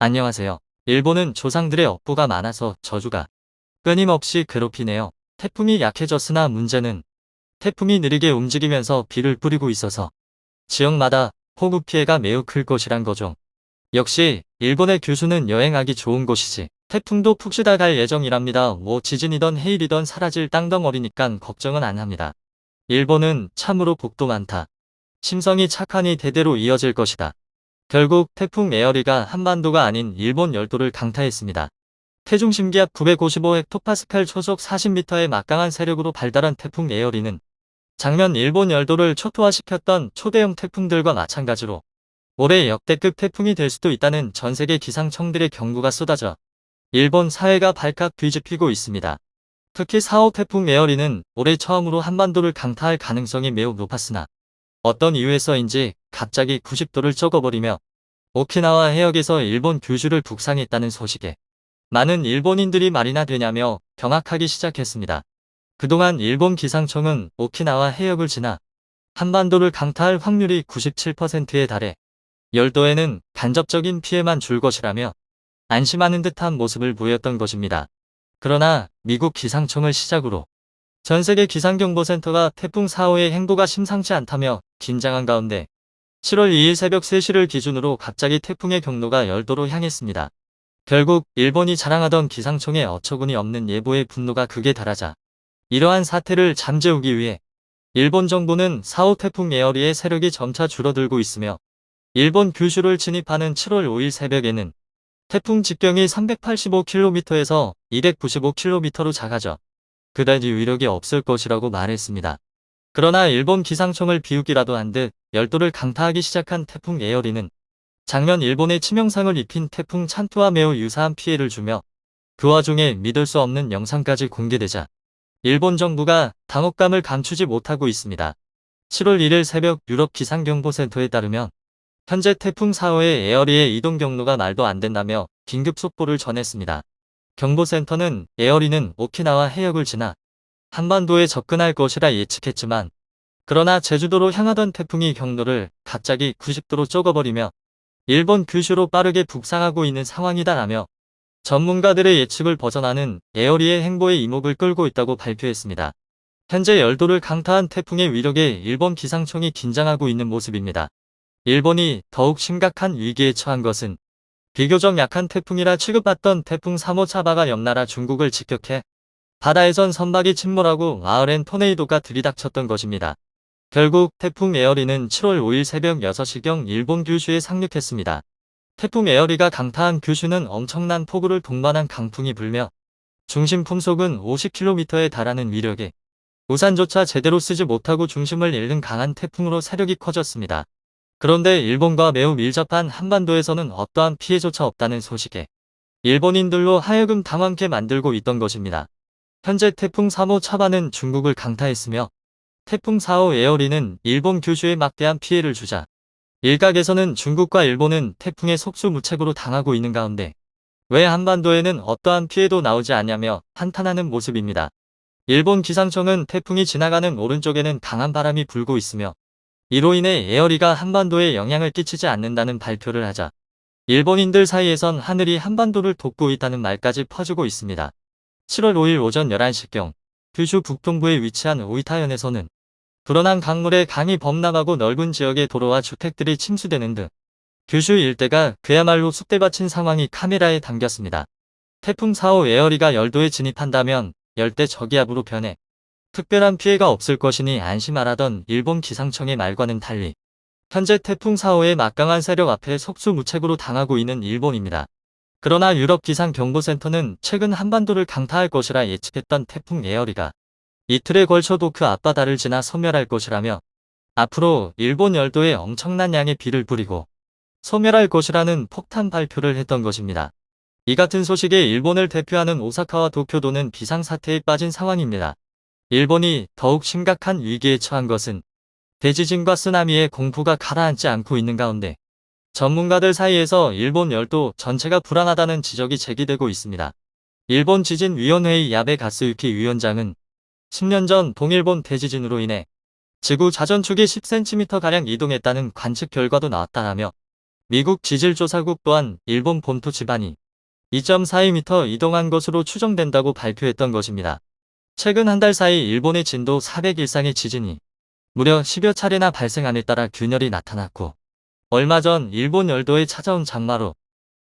안녕하세요. 일본은 조상들의 업보가 많아서 저주가 끊임없이 괴롭히네요. 태풍이 약해졌으나 문제는 태풍이 느리게 움직이면서 비를 뿌리고 있어서 지역마다 폭우 피해가 매우 클 것이란 거죠. 역시 일본의 교수는 여행하기 좋은 곳이지. 태풍도 푹 쉬다 갈 예정이랍니다. 뭐 지진이던 해일이던 사라질 땅덩어리니깐 걱정은 안 합니다. 일본은 참으로 복도 많다. 심성이 착하니 대대로 이어질 것이다. 결국 태풍 에어리가 한반도가 아닌 일본 열도를 강타했습니다. 태중 심 기압 955 헥토파스칼 초속 40m의 막강한 세력으로 발달한 태풍 에어리는 작년 일본 열도를 초토화시켰던 초대형 태풍들과 마찬가지로 올해 역대급 태풍이 될 수도 있다는 전세계 기상청들의 경고가 쏟아져 일본 사회가 발칵 뒤집히고 있습니다. 특히 4호 태풍 에어리는 올해 처음으로 한반도를 강타할 가능성이 매우 높았으나 어떤 이유에서인지 갑자기 90도를 적어버리며 오키나와 해역에서 일본 규슈를 북상했다는 소식에 많은 일본인들이 말이나 되냐며 경악하기 시작했습니다. 그동안 일본 기상청은 오키나와 해역을 지나 한반도를 강타할 확률이 97%에 달해 열도에는 간접적인 피해만 줄 것이라며 안심하는 듯한 모습을 보였던 것입니다. 그러나 미국 기상청을 시작으로 전 세계 기상경보센터가 태풍 4호의 행보가 심상치 않다며 긴장한 가운데 7월 2일 새벽 3시를 기준으로 갑자기 태풍의 경로가 열도로 향했습니다. 결국 일본이 자랑하던 기상청의 어처구니 없는 예보에 분노가 극에 달하자 이러한 사태를 잠재우기 위해 일본 정부는 4호 태풍 에어리의 세력이 점차 줄어들고 있으며 일본 규슈를 진입하는 7월 5일 새벽에는 태풍 직경이 385km에서 295km로 작아져 그다지 위력이 없을 것이라고 말했습니다. 그러나 일본 기상청을 비우기라도 한 듯 열도를 강타하기 시작한 태풍 에어리는 작년 일본에 치명상을 입힌 태풍 찬투와 매우 유사한 피해를 주며 그 와중에 믿을 수 없는 영상까지 공개되자 일본 정부가 당혹감을 감추지 못하고 있습니다. 7월 1일 새벽 유럽 기상경보센터에 따르면 현재 태풍 4호의 에어리의 이동 경로가 말도 안 된다며 긴급 속보를 전했습니다. 경보센터는 에어리는 오키나와 해역을 지나 한반도에 접근할 것이라 예측했지만 그러나 제주도로 향하던 태풍이 경로를 갑자기 90도로 쪼거버리며 일본 규슈로 빠르게 북상하고 있는 상황이다라며 전문가들의 예측을 벗어나는 에어리의 행보에 이목을 끌고 있다고 발표했습니다. 현재 열도를 강타한 태풍의 위력에 일본 기상청이 긴장하고 있는 모습입니다. 일본이 더욱 심각한 위기에 처한 것은 비교적 약한 태풍이라 취급받던 태풍 3호 차바가 옆나라 중국을 직격해 바다에선 선박이 침몰하고 마을엔 토네이도가 들이닥쳤던 것입니다. 결국 태풍 에어리는 7월 5일 새벽 6시경 일본 규슈에 상륙했습니다. 태풍 에어리가 강타한 규슈는 엄청난 폭우를 동반한 강풍이 불며 중심 풍속은 50km에 달하는 위력에 우산조차 제대로 쓰지 못하고 중심을 잃는 강한 태풍으로 세력이 커졌습니다. 그런데 일본과 매우 밀접한 한반도에서는 어떠한 피해조차 없다는 소식에 일본인들로 하여금 당황케 만들고 있던 것입니다. 현재 태풍 3호 차바는 중국을 강타했으며 태풍 4호 에어리는 일본 규슈에 막대한 피해를 주자 일각에서는 중국과 일본은 태풍의 속수무책으로 당하고 있는 가운데 왜 한반도에는 어떠한 피해도 나오지 않냐며 한탄하는 모습입니다. 일본 기상청은 태풍이 지나가는 오른쪽에는 강한 바람이 불고 있으며 이로 인해 에어리가 한반도에 영향을 끼치지 않는다는 발표를 하자 일본인들 사이에선 하늘이 한반도를 돕고 있다는 말까지 퍼지고 있습니다. 7월 5일 오전 11시경 규슈 북동부에 위치한 오이타현에서는 불어난 강물에 강이 범람하고 넓은 지역의 도로와 주택들이 침수되는 등 규슈 일대가 그야말로 쑥대밭인 상황이 카메라에 담겼습니다. 태풍 4호 에어리가 열도에 진입한다면 열대 저기압으로 변해 특별한 피해가 없을 것이니 안심하라던 일본 기상청의 말과는 달리 현재 태풍 4호의 막강한 세력 앞에 속수무책으로 당하고 있는 일본입니다. 그러나 유럽 기상경보센터는 최근 한반도를 강타할 것이라 예측했던 태풍 에어리가 이틀에 걸쳐도 그 앞바다를 지나 소멸할 것이라며 앞으로 일본 열도에 엄청난 양의 비를 뿌리고 소멸할 것이라는 폭탄 발표를 했던 것입니다. 이 같은 소식에 일본을 대표하는 오사카와 도쿄도는 비상사태에 빠진 상황입니다. 일본이 더욱 심각한 위기에 처한 것은 대지진과 쓰나미의 공포가 가라앉지 않고 있는 가운데 전문가들 사이에서 일본 열도 전체가 불안하다는 지적이 제기되고 있습니다. 일본 지진위원회의 야베 가스유키 위원장은 10년 전 동일본 대지진으로 인해 지구 자전축이 10cm가량 이동했다는 관측 결과도 나왔다라며 미국 지질조사국 또한 일본 본토 지반이 2.42m 이동한 것으로 추정된다고 발표했던 것입니다. 최근 한 달 사이 일본의 진도 400 이상의 지진이 무려 10여 차례나 발생함에 따라 균열이 나타났고 얼마 전 일본 열도에 찾아온 장마로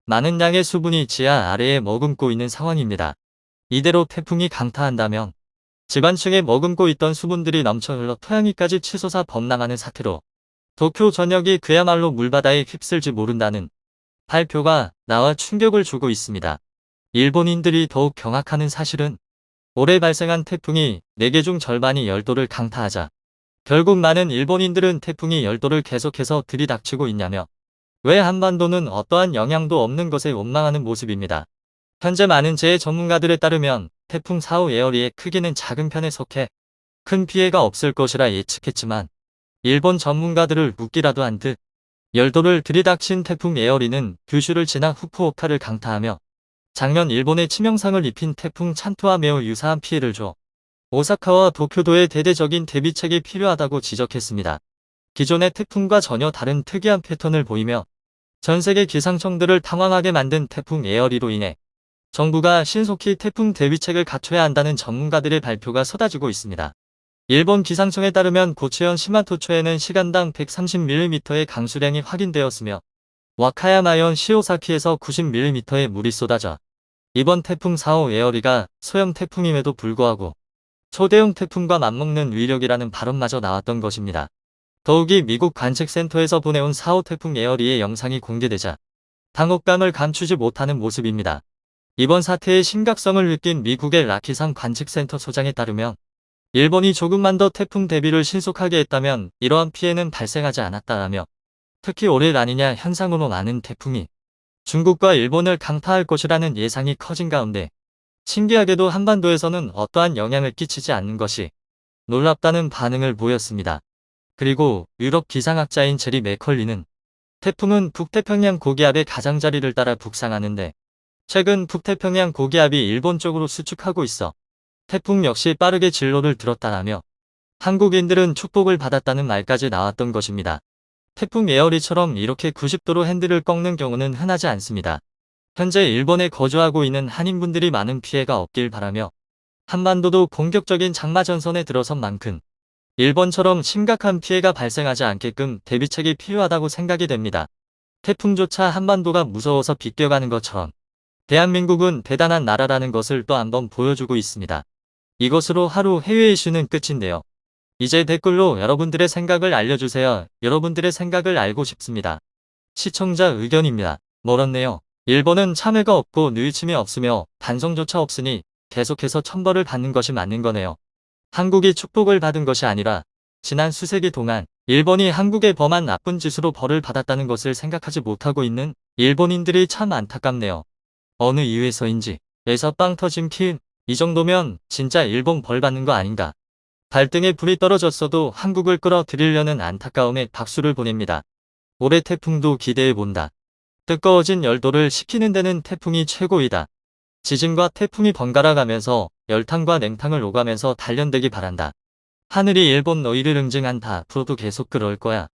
많은 양의 수분이 지하 아래에 머금고 있는 상황입니다. 이대로 태풍이 강타한다면 집안층에 머금고 있던 수분들이 넘쳐 흘러 토양위까지 치솟아 범람하는 사태로 도쿄 전역이 그야말로 물바다에 휩쓸지 모른다는 발표가 나와 충격을 주고 있습니다. 일본인들이 더욱 경악하는 사실은 올해 발생한 태풍이 4개 중 절반이 열도를 강타하자 결국 많은 일본인들은 태풍이 열도를 계속해서 들이닥치고 있냐며 왜 한반도는 어떠한 영향도 없는 것에 원망하는 모습입니다. 현재 많은 재해 전문가들에 따르면 태풍 4호 에어리의 크기는 작은 편에 속해 큰 피해가 없을 것이라 예측했지만 일본 전문가들을 웃기라도 한 듯 열도를 들이닥친 태풍 에어리는 규슈를 지나 후쿠오카를 강타하며 작년 일본에 치명상을 입힌 태풍 찬토와 매우 유사한 피해를 줘 오사카와 도쿄도의 대대적인 대비책이 필요하다고 지적했습니다. 기존의 태풍과 전혀 다른 특이한 패턴을 보이며 전 세계 기상청들을 당황하게 만든 태풍 에어리로 인해 정부가 신속히 태풍 대비책을 갖춰야 한다는 전문가들의 발표가 쏟아지고 있습니다. 일본 기상청에 따르면 고체현 시마토초에는 시간당 130mm의 강수량이 확인되었으며 와카야마현 시오사키에서 90mm의 물이 쏟아져 이번 태풍 4호 에어리가 소형 태풍임에도 불구하고 초대형 태풍과 맞먹는 위력이라는 발언마저 나왔던 것입니다. 더욱이 미국 관측센터에서 보내온 4호 태풍 에어리의 영상이 공개되자 당혹감을 감추지 못하는 모습입니다. 이번 사태의 심각성을 느낀 미국의 라키산 관측센터 소장에 따르면 일본이 조금만 더 태풍 대비를 신속하게 했다면 이러한 피해는 발생하지 않았다라며 특히 올해 라니냐 현상으로 많은 태풍이 중국과 일본을 강타할 것이라는 예상이 커진 가운데 신기하게도 한반도에서는 어떠한 영향을 끼치지 않는 것이 놀랍다는 반응을 보였습니다. 그리고 유럽 기상학자인 제리 맥컬리는 태풍은 북태평양 고기압의 가장자리를 따라 북상하는데 최근 북태평양 고기압이 일본 쪽으로 수축하고 있어 태풍 역시 빠르게 진로를 들었다라며 한국인들은 축복을 받았다는 말까지 나왔던 것입니다. 태풍 에어리처럼 이렇게 90도로 핸들을 꺾는 경우는 흔하지 않습니다. 현재 일본에 거주하고 있는 한인분들이 많은 피해가 없길 바라며 한반도도 본격적인 장마 전선에 들어선 만큼 일본처럼 심각한 피해가 발생하지 않게끔 대비책이 필요하다고 생각이 됩니다. 태풍조차 한반도가 무서워서 비껴가는 것처럼 대한민국은 대단한 나라라는 것을 또 한번 보여주고 있습니다. 이것으로 하루 해외 이슈는 끝인데요. 이제 댓글로 여러분들의 생각을 알려주세요. 여러분들의 생각을 알고 싶습니다. 시청자 의견입니다. 멀었네요. 일본은 참회가 없고 누이침이 없으며 반성조차 없으니 계속해서 천벌을 받는 것이 맞는 거네요. 한국이 축복을 받은 것이 아니라 지난 수세기 동안 일본이 한국에 범한 나쁜 짓으로 벌을 받았다는 것을 생각하지 못하고 있는 일본인들이 참 안타깝네요. 어느 이유에서인지 에서 빵 터짐 키읔 이 정도면 진짜 일본 벌 받는 거 아닌가. 발등에 불이 떨어졌어도 한국을 끌어들이려는 안타까움에 박수를 보냅니다. 올해 태풍도 기대해본다. 뜨거워진 열도를 식히는 데는 태풍이 최고이다. 지진과 태풍이 번갈아 가면서 열탕과 냉탕을 오가면서 단련되기 바란다. 하늘이 일본 너희를 응징한다. 앞으로도 계속 그럴 거야.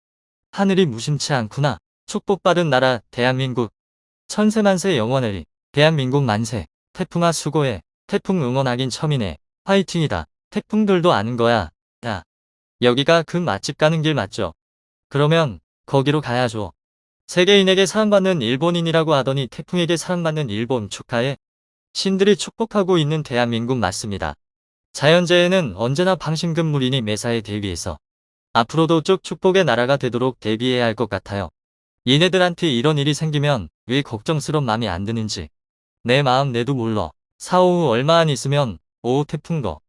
하늘이 무심치 않구나. 축복받은 나라 대한민국. 천세만세 영원하리. 대한민국 만세. 태풍아 수고해. 태풍 응원하긴 처음이네. 화이팅이다. 태풍들도 아는 거야. 야. 여기가 그 맛집 가는 길 맞죠? 그러면 거기로 가야죠. 세계인에게 사랑받는 일본인이라고 하더니 태풍에게 사랑받는 일본 축하해. 신들이 축복하고 있는 대한민국 맞습니다. 자연재해는 언제나 방심근물이니 매사에 대비해서 앞으로도 쭉 축복의 나라가 되도록 대비해야 할 것 같아요. 얘네들한테 이런 일이 생기면 왜 걱정스러운 마음이 안 드는지 내 마음 내도 몰라. 사후 얼마 안 있으면 5호 태풍거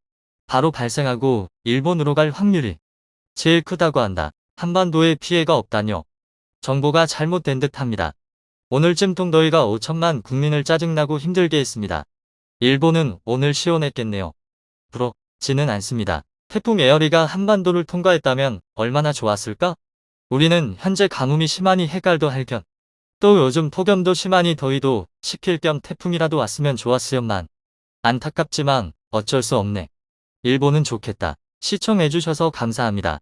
바로 발생하고 일본으로 갈 확률이 제일 크다고 한다. 한반도에 피해가 없다뇨. 정보가 잘못된 듯 합니다. 오늘쯤 통더위가 5천만 국민을 짜증나고 힘들게 했습니다. 일본은 오늘 시원했겠네요. 부럽지는 않습니다. 태풍 에어리가 한반도를 통과했다면 얼마나 좋았을까? 우리는 현재 가뭄이 심하니 해갈도 할겸 또 요즘 폭염도 심하니 더위도 식힐 겸 태풍이라도 왔으면 좋았으련만. 안타깝지만 어쩔 수 없네. 일본은 좋겠다. 시청해주셔서 감사합니다.